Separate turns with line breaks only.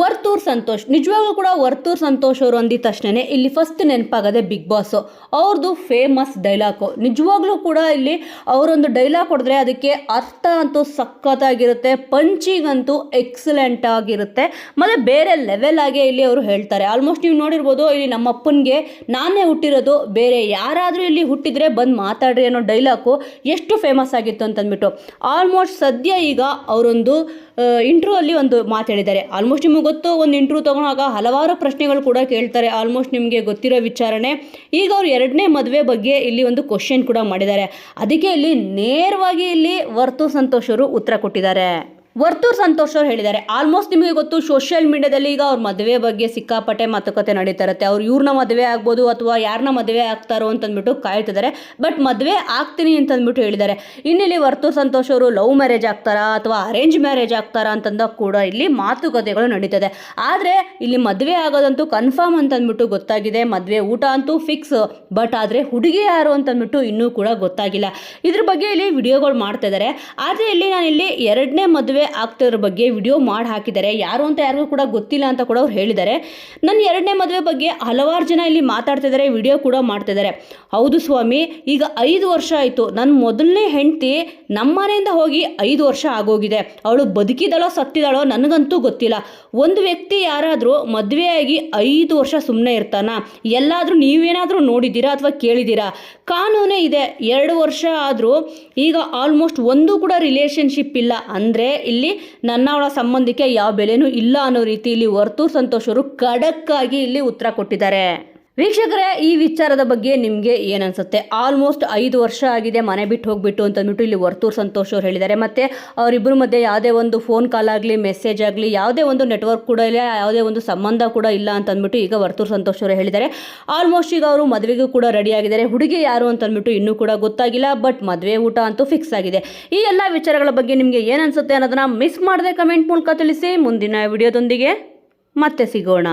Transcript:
ವರ್ತೂರ್ ಸಂತೋಷ್. ನಿಜವಾಗ್ಲೂ ಕೂಡ ವರ್ತೂರ್ ಸಂತೋಷ್ ಅವರು ಅಂದಿದ ತಕ್ಷಣ ಇಲ್ಲಿ ಫಸ್ಟ್ ನೆನಪಾಗದೆ ಬಿಗ್ ಬಾಸು ಅವ್ರದ್ದು ಫೇಮಸ್ ಡೈಲಾಗು ನಿಜವಾಗ್ಲೂ ಕೂಡ ಇಲ್ಲಿ ಅವರೊಂದು ಡೈಲಾಗ್ ಹೊಡೆದ್ರೆ ಅದಕ್ಕೆ ಅರ್ಥ ಅಂತೂ ಸಖತ್ತಾಗಿರುತ್ತೆ ಪಂಚಿಗಂತೂ ಎಕ್ಸಲೆಂಟ್ ಆಗಿರುತ್ತೆ. ಮತ್ತು ಬೇರೆ ಲೆವೆಲ್ ಆಗಿ ಇಲ್ಲಿ ಅವರು ಹೇಳ್ತಾರೆ. ಆಲ್ಮೋಸ್ಟ್ ನೀವು ನೋಡಿರ್ಬೋದು ಇಲ್ಲಿ ನಮ್ಮ ಅಪ್ಪನಿಗೆ ನಾನೇ ಹುಟ್ಟಿರೋದು, ಬೇರೆ ಯಾರಾದರೂ ಇಲ್ಲಿ ಹುಟ್ಟಿದ್ರೆ ಬಂದು ಮಾತಾಡ್ರಿ ಅನ್ನೋ ಡೈಲಾಗು ಎಷ್ಟು ಫೇಮಸ್ ಆಗಿತ್ತು ಅಂತಂದ್ಬಿಟ್ಟು. ಆಲ್ಮೋಸ್ಟ್ ಸದ್ಯ ಈಗ ಅವರೊಂದು ಇಂಟ್ರೋ ಅಲ್ಲಿ ಒಂದು ಮಾತಾಡಿದ್ದಾರೆ ಆಲ್ಮೋಸ್ಟ್ ನಿಮಗೆ ಗೊತ್ತು ಒಂದು ಇಂಟರ್ವ್ಯೂ ತಗೊಂಡಾಗ ಹಲವಾರು ಪ್ರಶ್ನೆಗಳು ಕೂಡ ಕೇಳ್ತಾರೆ. ಆಲ್ಮೋಸ್ಟ್ ನಿಮಗೆ ಗೊತ್ತಿರೋ ವಿಚಾರಣೆ. ಈಗ ಅವ್ರು ಎರಡನೇ ಮದುವೆ ಬಗ್ಗೆ ಇಲ್ಲಿ ಒಂದು ಕ್ವಶನ್ ಕೂಡ ಮಾಡಿದ್ದಾರೆ. ಅದಕ್ಕೆ ಇಲ್ಲಿ ನೇರವಾಗಿ ಇಲ್ಲಿ ವರ್ತು ಸಂತೋಷರು ಉತ್ತರ ಕೊಟ್ಟಿದ್ದಾರೆ. ವರ್ತೂರ್ ಸಂತೋಷ್ ಅವ್ರು ಹೇಳಿದ್ದಾರೆ. ಆಲ್ಮೋಸ್ಟ್ ನಿಮಗೆ ಗೊತ್ತು ಸೋಷಿಯಲ್ ಮೀಡಿಯಾದಲ್ಲಿ ಈಗ ಅವ್ರ ಮದುವೆ ಬಗ್ಗೆ ಸಿಕ್ಕಾಪಟ್ಟೆ ಮಾತುಕತೆ ನಡೀತಾ ಇರುತ್ತೆ. ಅವ್ರು ಇವ್ರನ್ನ ಮದುವೆ ಆಗ್ಬೋದು ಅಥವಾ ಯಾರನ್ನ ಮದುವೆ ಆಗ್ತಾರೋ ಅಂತಂದ್ಬಿಟ್ಟು ಕಾಯ್ತಿದ್ದಾರೆ. ಬಟ್ ಮದುವೆ ಆಗ್ತೀನಿ ಅಂತಂದ್ಬಿಟ್ಟು ಹೇಳಿದ್ದಾರೆ. ಇನ್ನಿಲ್ಲಿ ವರ್ತೂರ್ ಸಂತೋಷ್ ಅವರು ಲವ್ ಮ್ಯಾರೇಜ್ ಆಗ್ತಾರಾ ಅಥವಾ ಅರೇಂಜ್ ಮ್ಯಾರೇಜ್ ಆಗ್ತಾರಾ ಅಂತಂದ ಕೂಡ ಇಲ್ಲಿ ಮಾತುಕತೆಗಳು ನಡೀತದೆ. ಆದರೆ ಇಲ್ಲಿ ಮದುವೆ ಆಗೋದಂತೂ ಕನ್ಫರ್ಮ್ ಅಂತಂದ್ಬಿಟ್ಟು ಗೊತ್ತಾಗಿದೆ. ಮದುವೆ ಊಟ ಅಂತೂ ಫಿಕ್ಸ್ ಬಟ್ ಆದರೆ ಹುಡುಗಿ ಯಾರು ಅಂತಂದ್ಬಿಟ್ಟು ಇನ್ನೂ ಕೂಡ ಗೊತ್ತಾಗಿಲ್ಲ. ಇದ್ರ ಬಗ್ಗೆ ಇಲ್ಲಿ ವಿಡಿಯೋಗಳು ಮಾಡ್ತಾ ಇದ್ದಾರೆ ಆದರೆ ಇಲ್ಲಿ ನಾನು ಇಲ್ಲಿ ಎರಡನೇ ಮದುವೆ ಆಗ್ತಿರೋ ಬಗ್ಗೆ ವಿಡಿಯೋ ಮಾಡಿ ಹಾಕಿದ್ದಾರೆ. ಯಾರು ಅಂತ ಯಾರಿಗೂ ಕೂಡ ಗೊತ್ತಿಲ್ಲ ಅಂತ ಕೂಡ ಅವ್ರು ಹೇಳಿದ್ದಾರೆ. ನನ್ನ ಎರಡನೇ ಮದುವೆ ಬಗ್ಗೆ ಹಲವಾರು ಜನ ಇಲ್ಲಿ ಮಾತಾಡ್ತಿದ್ದಾರೆ ವಿಡಿಯೋ ಕೂಡ ಮಾಡ್ತಿದ್ದಾರೆ ಹೌದು ಸ್ವಾಮಿ, ಈಗ ಐದು ವರ್ಷ ಆಯಿತು. ನನ್ನ ಮೊದಲನೇ ಹೆಂಡತಿ ನಮ್ಮನೆಯಿಂದ ಹೋಗಿ ಐದು ವರ್ಷ ಆಗೋಗಿದೆ. ಅವಳು ಬದುಕಿದಳೋ ಸತ್ತಿದಳೋ ನನಗಂತೂ ಗೊತ್ತಿಲ್ಲ. ಒಂದು ವ್ಯಕ್ತಿ ಯಾರಾದರೂ ಮದುವೆಯಾಗಿ ಐದು ವರ್ಷ ಸುಮ್ಮನೆ ಇರ್ತಾನ? ಎಲ್ಲಾದರೂ ನೀವೇನಾದರೂ ನೋಡಿದ್ದೀರಾ ಅಥವಾ ಕೇಳಿದ್ದೀರಾ? ಕಾನೂನೇ ಇದೆ, ಎರಡು ವರ್ಷ ಆದರೂ ಈಗ ಆಲ್ಮೋಸ್ಟ್ ಒಂದು ಕೂಡ ರಿಲೇಷನ್ಶಿಪ್ ಇಲ್ಲ. ಅಂದರೆ ಇಲ್ಲಿ ನನ್ನ ಅವಳ ಸಂಬಂಧಕ್ಕೆ ಯಾವ ಬೆಲೆನೂ ಇಲ್ಲ ಅನ್ನೋ ರೀತಿ ಇಲ್ಲಿ ವರ್ತೂರ್ ಸಂತೋಷರು ಖಡಕ್ಕಾಗಿ ಇಲ್ಲಿ ಉತ್ತರ ಕೊಟ್ಟಿದ್ದಾರೆ. ವೀಕ್ಷಕರೇ, ಈ ವಿಚಾರದ ಬಗ್ಗೆ ನಿಮಗೆ ಏನನ್ಸುತ್ತೆ? ಆಲ್ಮೋಸ್ಟ್ ಐದು ವರ್ಷ ಆಗಿದೆ, ಮನೆ ಬಿಟ್ಟು ಹೋಗ್ಬಿಟ್ಟು ಅಂತಂದ್ಬಿಟ್ಟು ಇಲ್ಲಿ ವರ್ತೂರ್ ಸಂತೋಷ್ ಅವ್ರು ಹೇಳಿದ್ದಾರೆ. ಮತ್ತು ಅವರಿಬ್ಬರ ಮಧ್ಯೆ ಯಾವುದೇ ಒಂದು ಫೋನ್ ಕಾಲ್ ಆಗಲಿ ಮೆಸೇಜ್ ಆಗಲಿ, ಯಾವುದೇ ಒಂದು ನೆಟ್ವರ್ಕ್ ಕೂಡ ಇಲ್ಲ, ಯಾವುದೇ ಒಂದು ಸಂಬಂಧ ಕೂಡ ಇಲ್ಲ ಅಂತಂದ್ಬಿಟ್ಟು ಈಗ ವರ್ತೂರ್ ಸಂತೋಷ್ ಅವರು ಹೇಳಿದ್ದಾರೆ. ಆಲ್ಮೋಸ್ಟ್ ಈಗ ಅವರು ಮದುವೆಗೂ ಕೂಡ ರೆಡಿ ಆಗಿದ್ದಾರೆ. ಹುಡುಗಿ ಯಾರು ಅಂತಂದ್ಬಿಟ್ಟು ಇನ್ನೂ ಕೂಡ ಗೊತ್ತಾಗಿಲ್ಲ ಬಟ್ ಮದುವೆ ಊಟ ಅಂತೂ ಫಿಕ್ಸ್ ಆಗಿದೆ. ಈ ಎಲ್ಲ ವಿಚಾರಗಳ ಬಗ್ಗೆ ನಿಮಗೆ ಏನನ್ಸುತ್ತೆ ಅನ್ನೋದನ್ನ ಮಿಸ್ ಮಾಡದೆ ಕಮೆಂಟ್ ಮೂಲಕ ತಿಳಿಸಿ. ಮುಂದಿನ ವಿಡಿಯೋದೊಂದಿಗೆ ಮತ್ತೆ ಸಿಗೋಣ.